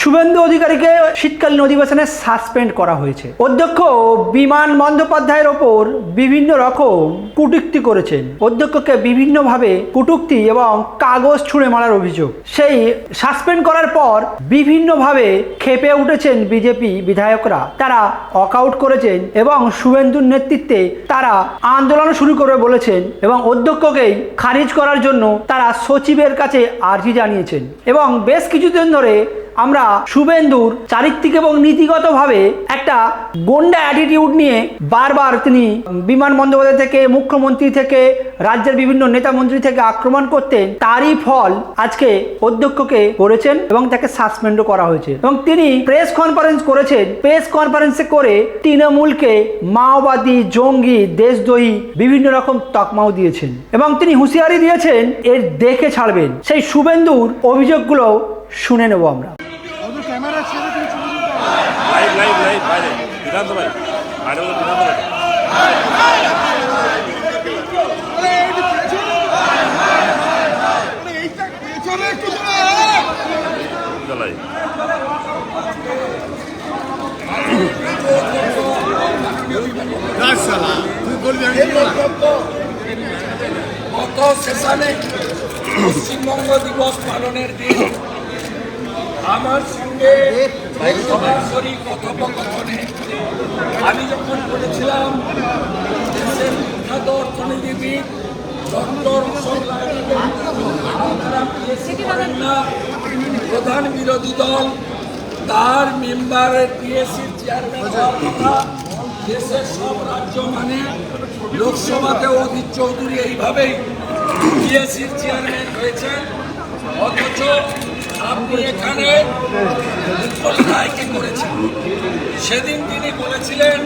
শুভেন্দু অধিকারীকে শীতকালীন অধিবেশনে সাসপেন্ড করা হয়েছে। অধ্যক্ষ বিমান বন্দ্যোপাধ্যায়ের ওপর বিভিন্ন রকম কুটুক্তি করেছেন। অধ্যক্ষকে বিভিন্নভাবে কুটুক্তি এবং কাগজ ছুঁড়ে মারার অভিযোগ। সেই সাসপেন্ড করার পর বিভিন্নভাবে খেপে উঠেছেন বিজেপি বিধায়করা। তারা ওয়াকআউট করেছেন এবং শুভেন্দুর নেতৃত্বে তারা আন্দোলন শুরু করে বলেছেন এবং অধ্যক্ষকেই খারিজ করার জন্য তারা সচিবের কাছে আর্জি জানিয়েছেন। এবং বেশ কিছুদিন ধরে আমরা শুভেন্দুর চারিত্রিক এবং নীতিগতভাবে একটা গন্ডা অ্যাটিটিউড নিয়ে বারবার তিনি বিমান বন্দ্যোপাধ্যায় থেকে, মুখ্যমন্ত্রী থেকে, রাজ্যের বিভিন্ন নেতা মন্ত্রী থেকে আক্রমণ করতেন তারই ফল আজকে অধ্যক্ষকে করেছেন এবং তাকে সাসপেন্ডও করা হয়েছে। এবং তিনি প্রেস কনফারেন্স করেছেন। প্রেস কনফারেন্সে করে তৃণমূলকে মাওবাদী, জঙ্গি, দেশদ্রোহী বিভিন্ন রকম তকমাও দিয়েছেন এবং তিনি হুঁশিয়ারি দিয়েছেন, এর দেখে ছাড়বেন। সেই শুভেন্দুর অভিযোগগুলো শুনে নেব আমরা। লাইভ লাইভ বাইরে। বিধানসভায় বাইরে বলো বিধানসভায় লাইভ গত সেশনে পশ্চিমবঙ্গ দিবস পালনের দিন। আমার সঙ্গে কথোপকথনে আমি যখন বলেছিলাম, দেশের বিখ্যাত অর্থনীতিবিদ, ডক্টর করেন না, প্রধান বিরোধী দল, তার মেম্বারের পিএসসির চেয়ারম্যান দেশের সব রাজ্য মানে লোকসভাতে অধীর চৌধুরী এইভাবেই পিএসসির চেয়ারম্যান হয়েছেন, অথচ আপনি এখানে করেছেন। সেদিন তিনি বলেছিলেন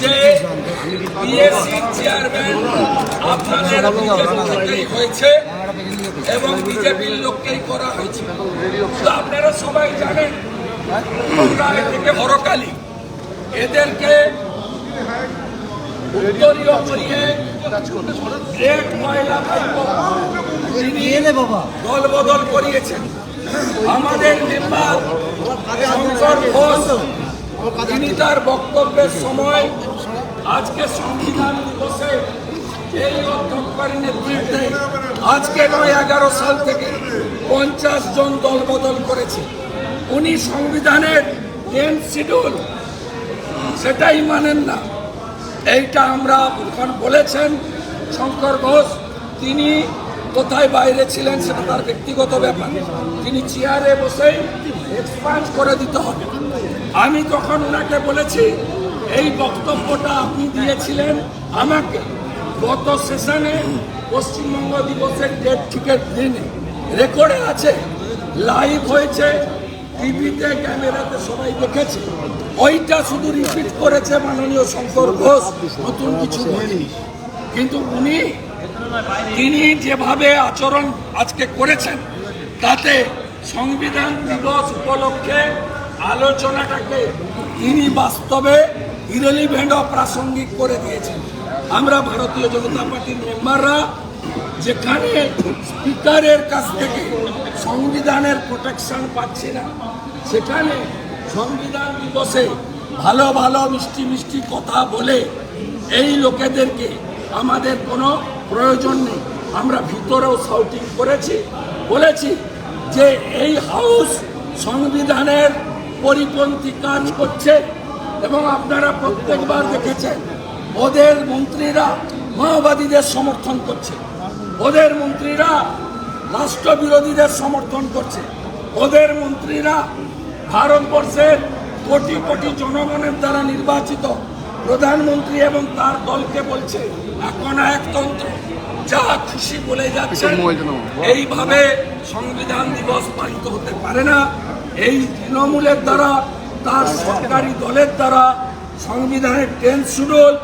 যে পিএসসির চেয়ারম্যান আপনাদের বিজেপি হয়েছে এবং বিজেপির লোককেই করা হয়েছে। আপনারা সবাই জানেন থেকে হরকালি। এদেরকে উত্তরীয় করিয়ে গ্রেট ময়লা দল বদল করিয়েছেন। আমাদের মেম্বার শঙ্কর ঘোষ, তিনি তার বক্তব্যের সময় আজকে সংবিধান দিবসে এই অধ্যক্ষকারী নেতৃত্বে আজকে নয় এগারো সাল থেকে পঞ্চাশ জন দল বদল করেছে। উনি সংবিধানের টেন শিডিউল সেটাই মানেন না। এইটা আমরা বলেছেন শঙ্কর ঘোষ, তিনি কোথায় বাইরে ছিলেন সেটা তার ব্যক্তিগত ব্যাপার। তিনি চেয়ারে বসেই এক্সপান্ড করে দিতে হবে। আমি তখন ওনাকে বলেছি, এই বক্তব্যটা আপনি দিয়েছিলেন আমাকে গত সেশনে পশ্চিমবঙ্গ দিবসের ডেট ঠিকের দিনে রেকর্ডে আছে লাইভ হয়েছে টিভিতে ক্যামেরাতে সবাই দেখেছে। ওইটা শুধু রিপিট করেছে মাননীয় শঙ্কর ঘোষ, নতুন কিছু বলেনি। কিন্তু উনি তিনি যেভাবে আচরণ আজকে করেছেন, তাতে সংবিধান দিবস উপলক্ষে আলোচনাটাকে তিনি বাস্তবে ইরেলিভেন্ট অপ্রাসঙ্গিক করে দিয়েছেন। আমরা ভারতীয় জনতা পার্টির মেম্বাররা যেখানে স্পিকারের কাছ থেকে সংবিধানের প্রোটেকশন পাচ্ছি না, সেখানে সংবিধান দিবসে ভালো ভালো মিষ্টি মিষ্টি কথা বলে এই লোকেদেরকে আমাদের কোনো প্রয়োজন নেই। আমরা ভিতরেও শাউটিং করেছি, বলেছি যে এই হাউস সংবিধানের পরিপন্থী কাজ করছে এবং আপনারা প্রত্যেকবার দেখেছেন, ওদের মন্ত্রীরা মাওবাদীদের সমর্থন করছে। ওদের মন্ত্রীরা রাষ্ট্রবিরোধীদের সমর্থন করছে। ওদের মন্ত্রীরা ভারতবর্ষের কোটি কোটি জনগণের দ্বারা নির্বাচিত প্রধানমন্ত্রী এবং তার দলকে বলছে এখন একতন্ত্র যা খুশি বলে যাচ্ছে এইভাবে সংবিধান দিবস পালিত হতে পারে না। এই তৃণমূলের দ্বারা তার সরকারি দলের দ্বারা সংবিধানের টেন শিডিউল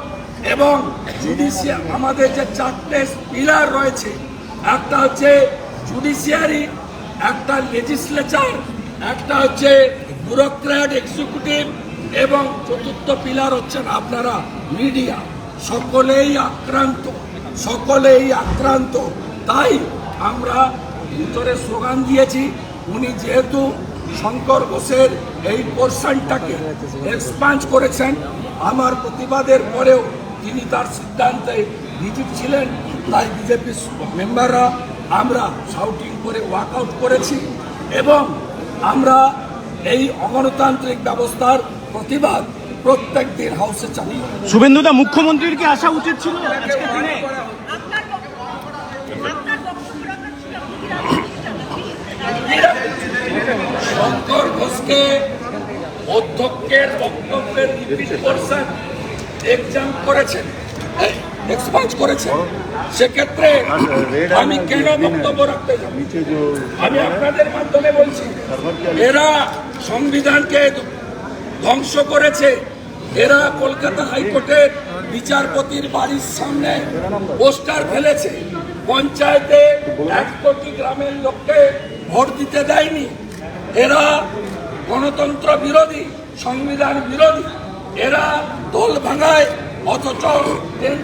এবং জুডিশিয়াল আমাদের যে চারটে পিলার রয়েছে একটা হচ্ছে জুডিশিয়ারি একটা লেজিসলেচার একটা হচ্ছে ব্যুরোক্র্যাট এক্সিকিউটিভ এবং চতুর্থ পিলার হচ্ছেন আপনারা মিডিয়া। সকলেই আক্রান্ত সকলেই আক্রান্ত। তাই আমরা ভিতরে স্লোগান দিয়েছি, উনি যেহেতু শঙ্কর ঘোষের এই পোর্শনটাকে এক্সপান্স করেছেন, আমার প্রতিবাদের পরেও তিনি তার সিদ্ধান্তে রিজিট ছিলেন। তাই বিজেপি মেম্বাররা আমরা শাউটিং করে ওয়াকআউট করেছি এবং আমরা এই অগণতান্ত্রিক ব্যবস্থার প্রতিবাদ প্রত্যেক দিন হাউসে চালিয়ে। শুভেন্দুদা মুখ্যমন্ত্রীর কি আসা উচিত ছিল আজকের দিনে? শঙ্কর ঘোষকে অধ্যক্ষের বক্তব্যের রিপিট করছেন এক্সাম করেছেন এক্সপান্স করেছেন সেক্ষেত্রে আমি কেন বক্তব্য রাখতে আমি আপনাদের মাধ্যমে বলছি এরা সংবিধানকে ধ্বংস করেছে। এরা কলকাতা হাইকোর্টের বিচারপতির বাড়ির সামনে পোস্টার ফেলেছে। পঞ্চায়েতে এক কোটি গ্রামের লোককে ভোট দিতে দেয়নি। এরা গণতন্ত্র বিরোধী, সংবিধান বিরোধী। এরা দল ভাঙায়, অথচ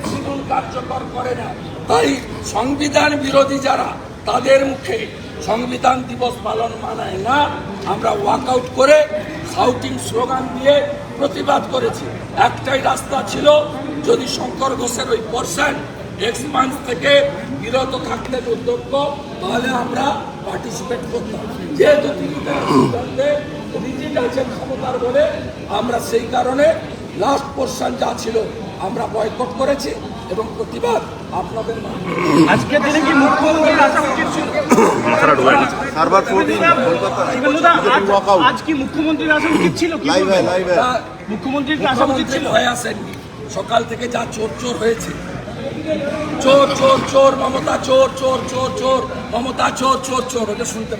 শিডিউল কার্যকর করে না। তাই সংবিধান বিরোধী যারা, তাদের মুখে সংবিধান দিবস পালন মানায় না, আমরা ওয়াকআউট করে সাউটিং স্লোগান দিয়ে প্রতিবাদ করেছি। একটাই রাস্তা ছিল, যদি শঙ্কর ঘোষের ওই পার্সেন্ট এক্সপান্স থেকে বিরত থাকতেন উদ্যোগ তাহলে আমরা পার্টিসিপেট করতাম। যেহেতু তিনি রিজিট আছেন ক্ষমতার বলে, আমরা সেই কারণে লাস্ট পোর্শন যা ছিল, আমরা বয়কট করেছি এবং প্রতিবাদ আজকের দিনে কি মুখ্যমন্ত্রীর আসা উচিত ছিল? মাথাটা ঢুকাই দিচ্ছে সার্ভার ফোর্টিন কলকাতা। আজ- কি মুখ্যমন্ত্রীর আসা উচিত ছিল কি লাইভ? লাইভ মুখ্যমন্ত্রীর আসা উচিত ছিল? হয়ে আসেননি। সকাল থেকে যা চোর চোর হয়েছে। চোর চোর চোর মমতা চোর চোর চোর চোর মমতা চোর চোর চোর ওটা শুনতে।